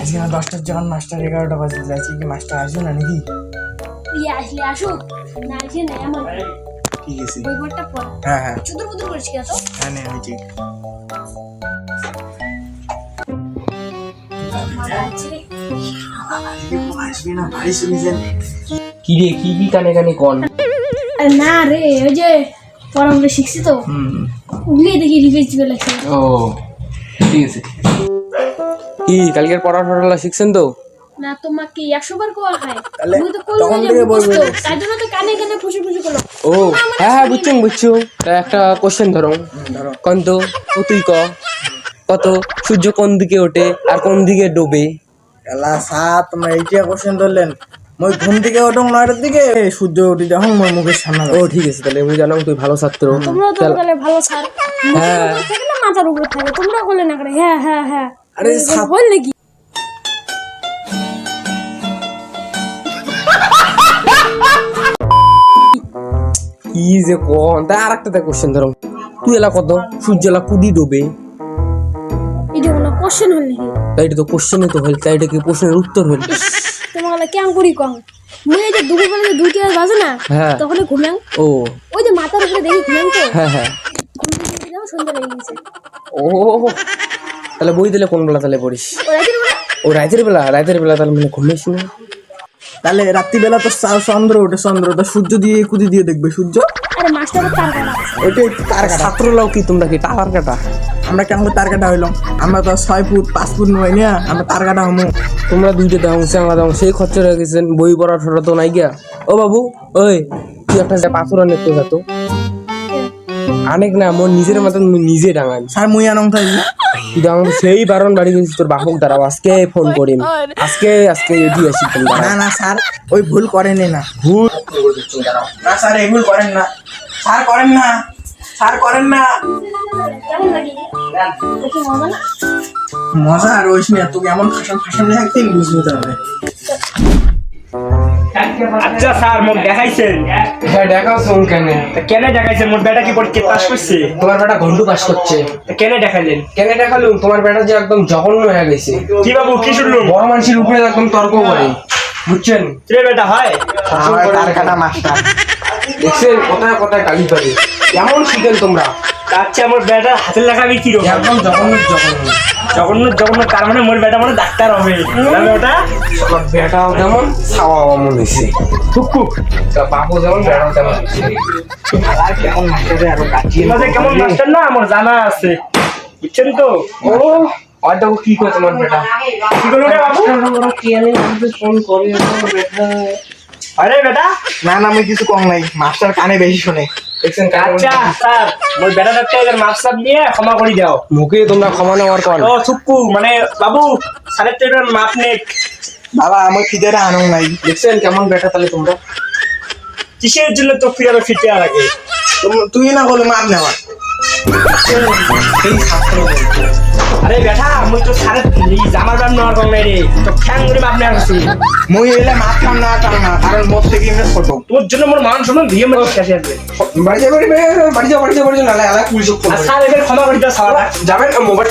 আজকে না দশটার যখন মাস্টার এগারোটা বাজে যাচ্ছি কি মাস্টার আসবে না নাকি? ইয়ে আসলে আসুক না আসে না আমার। ঠিক আছে। বই বইটা পড়া। হ্যাঁ হ্যাঁ। চুদুর করিস কি হ্যাঁ নে, আমি ঠিক। কি রে কি কি কানে না রে ওই যে পড়াগুলো শিখছি তো। দেখি দিবে লাগছে ও ঠিক আছে। কি কালকের পড়া টড়া শিখছেন তো? না তোমাকে একশো বার কোয়া তাহলে তুমি তো থেকে। বই তাই জন্য তো কানে কানে ফুসি ফুসি করল। ও হ্যাঁ হ্যাঁ বুঝছ বুঝছ। তা একটা কোশ্চেন ধরো। ধরো কন তো? ও তুই ক? কত? সূর্য কোন দিকে ওঠে? আর কোন দিকে ডোবে? এলা সাত তোমরা এইটা কোশ্চেন ধরলেন। মই ঘুম থেকে ওঠো নয়টার দিকে সূর্য উঠি যখন মোর মুখের সামনে ও ঠিক আছে তাহলে আমি জানাম তুই ভালো ছাত্র। তোমরাও তো তাহলে ভালো স্যার। হ্যাঁ। মাথার উপরে থাকে তোমরা করলে না করে হ্যাঁ হ্যাঁ হ্যাঁ। আরে কি? যে কোন? তা আর একটা কোশ্চেন ধরো। তুই এলা কত? সূর্য এলা কুদি ডোবে। এটা কোনো কোশ্চেন হল নাকি? তাই এটা তো কোশ্চেনে তো হল তাই এটা কি প্রশ্নের উত্তর হল? তোমাকে কেমন করি কম? মুই এই যে দুপুর বেলা যে দুইটা বাজে না হ্যাঁ। তখন ঘুমাং ও। ওই যে মাথার উপরে দেখি ঘুমাং তো। হ্যাঁ হ্যাঁ। সন্ধ্যা লেগে গেছে। ও তাহলে বই দিলে কোন বেলা তাহলে পড়িস? ও রাতের বেলা? রাতের বেলা তাহলে মানে ঘুমিস না তাহলে রাত্রিবেলা তো চন্দ্র ওঠে চন্দ্র তো সূর্য দিয়ে কুদি দিয়ে দেখবে সূর্য। আরে মাস্টারের তার কাটা। ওইটাই তার কাটা। ছাত্ররাও কি তোমরা কি টাওয়ার কাটা? আমরা কেমন তার কাটা হইলাম আমরা তো ছয় ফুট পাঁচ ফুট নয় না আমরা তার কাটা হমু। তোমরা দুইটা দাও চাঙা দাও সেই খরচা হয়ে গেছেন বই পড়া তো নাই গিয়া। ও বাবু ওই তুই একটা যে পাথর আনে তো অনেক না মোর নিজের মতন মুই নিজে ডাঙান। স্যার মুই আনং থাকি তুই ডাঙান সেই বারণ বাড়ি গেছিস তোর বাপক দাঁড়াও আজকে ফোন করিম। আজকে আজকে এটি আসি ফোন না না স্যার ওই ভুল করেনি না। ভুল। না স্যার এই ভুল করেন না। স্যার করেন না। স্যার করেন না। কেমন লাগে দেখি মজা না? মজা আর ওইস না তোকে এমন ফাঁসন ফাঁসন একদিন বুঝবি তাহলে আচ্ছা স্যার মোট দেখাইছেন। হ্যাঁ দেখাও ফোন কেন? তা কেন দেখাইছেন? মোট বেটা কি পরীক্ষা পাস করছে তোমার বেটা ঘন্টু পাস করছে। তা কেন দেখাইলেন? কেন দেখালুম তোমার বেটা যে একদম জঘন্য হয়ে গেছে। কি বাবু কি শুনলুম বড় মানুষের উপরে একদম তর্ক করে। বুঝছেন? রে বেটা হয়। কাটা মাস্টার? দেখছেন কোথায় কোথায় গালি করে। কেমন শিখেন তোমরা? আচ্ছা আমার বেটার হাতের লেখা আমি কি রকম একদম জঘন্য জঘন্য। জঘন্য জঘন্য তার মানে মোর বেটা মানে ডাক্তার হবে। তাহলে ওটা আমার বেটাও যেমন ছাওয়া অমন হয়েছে তা বাপু যেমন বেটাও তেমন হয়েছে কেমন মাস্টারে আরও কাটিয়ে কেমন মাস্টার না? আমার জানা আছে। বুঝছেন তো? ও হয়তো কি করে তোমার বেটা? কি করল রে বাবু? ফোন করে বেটা। আরে বেটা। না না আমি কিছু কম নাই। মাস্টার কানে বেশি শুনে। দেখছেন আচ্ছা স্যার বেটা মাপসাপ ক্ষমা করে দাও। মুখে তোমরা ক্ষমা নেওয়ার কর ও চুক্কু মানে বাবু স্যারের তো এবার মাপ নেক বাবা আমার নাই। দেখছেন কেমন বেটা তাহলে তোমরা? কিসের জন্য তো ফিরে ফিতে লাগে তোম- তুই না বলে মাপ নেওয়া। আরে বেটা মুই তো সারে জামার ব্যায়াম নেওয়ার কম নাই রে তো খ্যাং করে মাপ নেওয়া করছি মুই এলে খাম না টান না কারণ মোর থেকে এমনি ছোট তোর জন্য মোর মান সম্মান দিয়ে মেরে কাছে আসবে বাড়ি যাও বাড়ি বাড়ি যাও বাড়ি নালে আর স্যার এবার ক্ষমা করে দাও সালাটা যাবেন মোবাইল